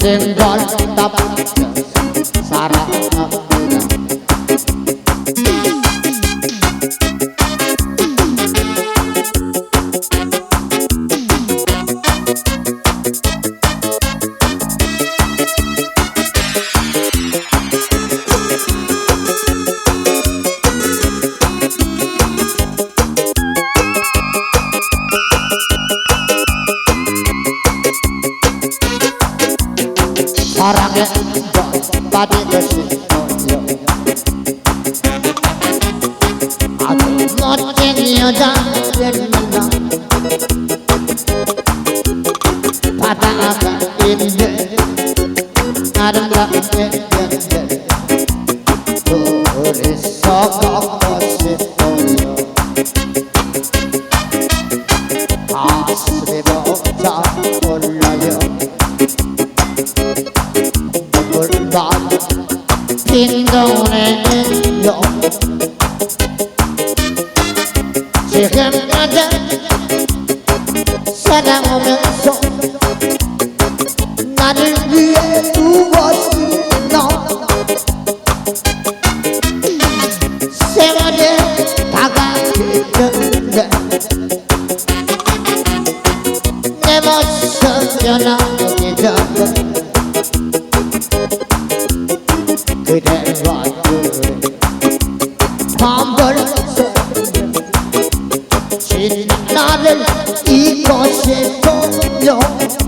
Jendol top Sarah 사랑에 빠지고 싶어요 아주 멋진 여자를 만나 바다가 있는 아름다운 여자들 둘이서 걷고 싶어요 가슴이 벅차 올라요 xin đâu nè dọn dạ. chỉ cần ta đã sẽ đang một miệng sọ là đừng đi. Tu bớt nó sẽ mà đi ta cả chân đẹp Never shut your mouth 밤벌새 지난 나를 잊고 싶어요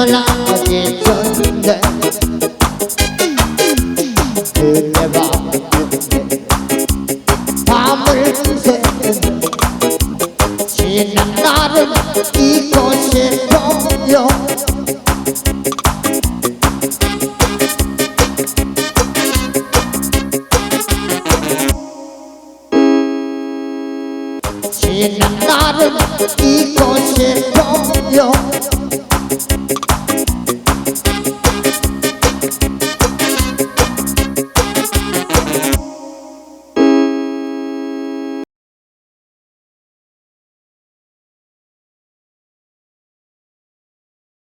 모습 변하기 전에 그대와 밤을 새는 지난 나를 잊고 싶어요 지난 잊고 싶어요